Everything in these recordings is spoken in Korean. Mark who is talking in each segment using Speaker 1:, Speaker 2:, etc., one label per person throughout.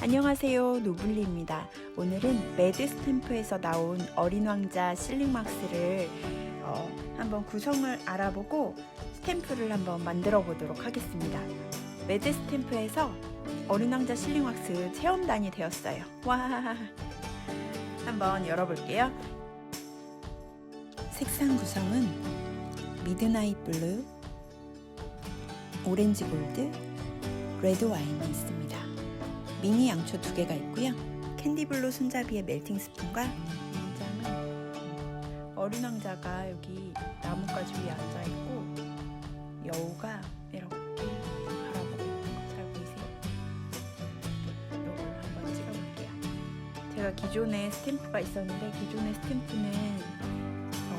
Speaker 1: 안녕하세요. 노블리입니다. 오늘은 매드 스탬프에서 나온 어린 왕자 실링 막스를 어, 한번 구성을 알아보고 스탬프를 한번 만들어 보도록 하겠습니다. 매드 스탬프에서 어린 왕자 실링 왁스 체험단이 되었어요. 와 한번 열어볼게요. 색상 구성은 미드나잇 블루 오렌지 골드 레드 와인이 있습니다 미니 양초 두 개가 있고요. 캔디블루 손잡이에 멜팅 스푼과 인장은 어린 왕자가 여기 나뭇가지 위에 앉아 있고 여우가 이렇게 바라보고 있는 거 잘 보이세요? 이걸로 한번 찍어볼게요. 제가 기존에 스탬프가 있었는데 기존의 스탬프는 어,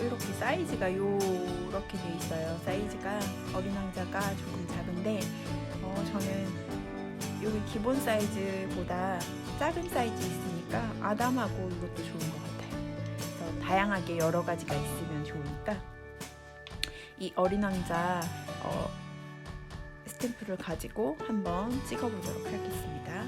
Speaker 1: 이렇게 사이즈가 요렇게 돼 있어요. 사이즈가 어린 왕자가 조금 작은데 어, 저는 여기 기본 사이즈보다 작은 사이즈 있으니까 아담하고 이것도 좋은 것 같아요. 그래서 다양하게 여러 가지가 있으면 좋으니까 이 어린 왕자 어, 스탬프를 가지고 한번 찍어보도록 하겠습니다.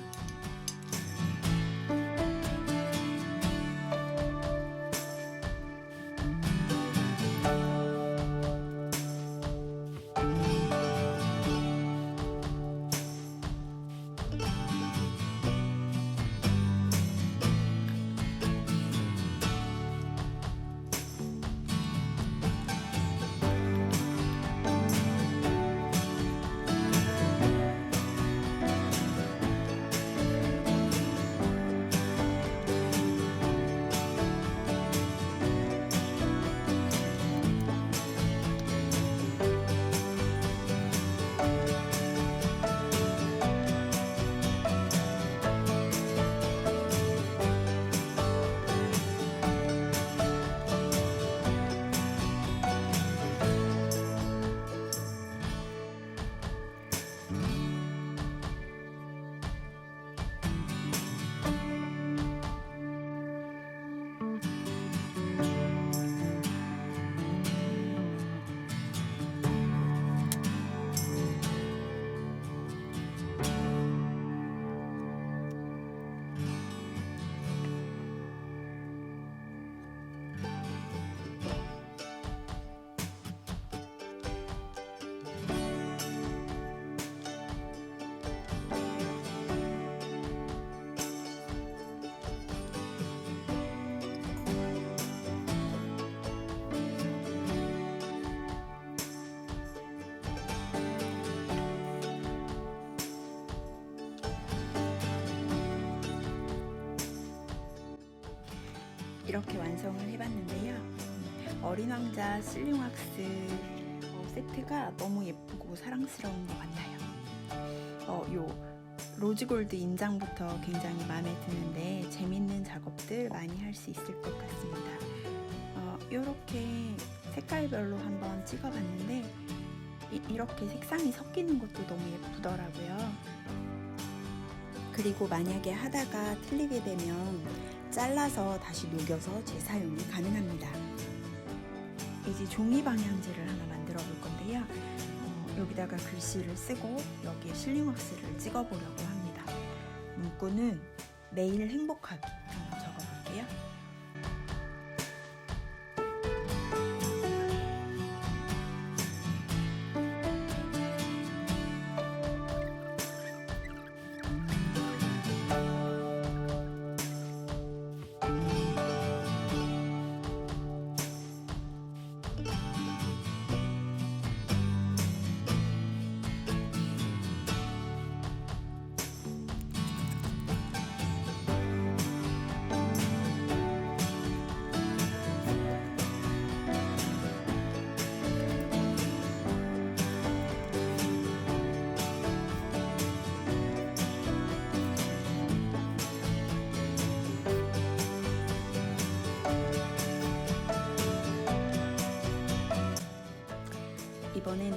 Speaker 1: 이렇게 완성을 해봤는데요. 어린 왕자 슬링 왁스 어, 세트가 너무 예쁘고 사랑스러운 것 같아요. 어, 요 로즈골드 인장부터 굉장히 마음에 드는데 재밌는 작업들 많이 할 수 있을 것 같습니다. 어, 이렇게 색깔별로 한번 찍어봤는데 이, 이렇게 색상이 섞이는 것도 너무 예쁘더라고요. 그리고 만약에 하다가 틀리게 되면 잘라서 다시 녹여서 재사용이 가능합니다. 이제 종이 방향지를 하나 만들어 볼 건데요. 어, 여기다가 글씨를 쓰고 여기에 실링 왁스를 찍어 보려고 합니다. 문구는 매일 행복하기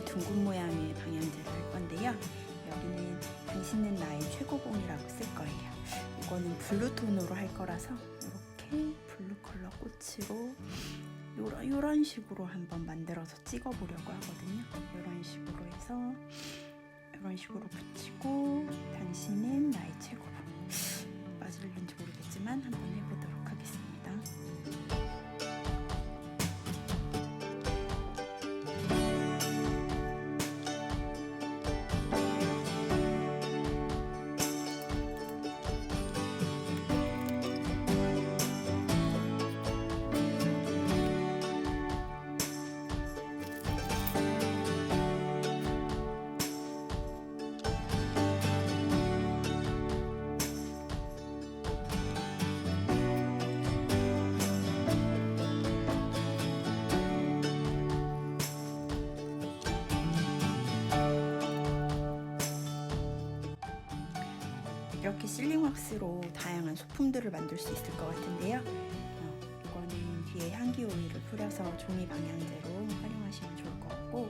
Speaker 1: 둥근 모양의 방향제를 할 건데요. 여기는 당신은 나의 최고봉이라고 쓸 거예요. 이거는 블루톤으로 할 거라서 이렇게 블루 컬러 꽃으로 요런, 요런 식으로 한번 만들어서 찍어보려고 하거든요. 요런 식으로 해서 요런 식으로 붙이고 당신은 나의 최고봉 맞을는지 모르겠지만 한번 해보도록 하겠습니다. 이렇게 실링 왁스로 다양한 소품들을 만들 수 있을 것 같은데요. 어, 이거는 뒤에 향기 오일을 뿌려서 종이 방향제로 활용하시면 좋을 것 같고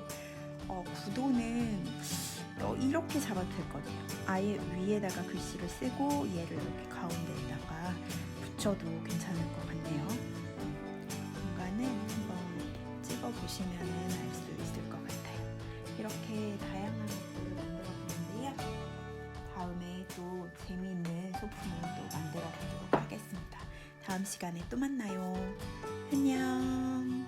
Speaker 1: 어, 구도는 어, 이렇게 잡아도 될것 같아요. 아예 위에다가 글씨를 쓰고 얘를 이렇게 가운데에다가 붙여도 괜찮을 것 같네요. 공간은 한번 이렇게 찍어 보시면 알 수 있을 것 같아요. 이렇게 다양한 다음 시간에 또 만나요. 안녕.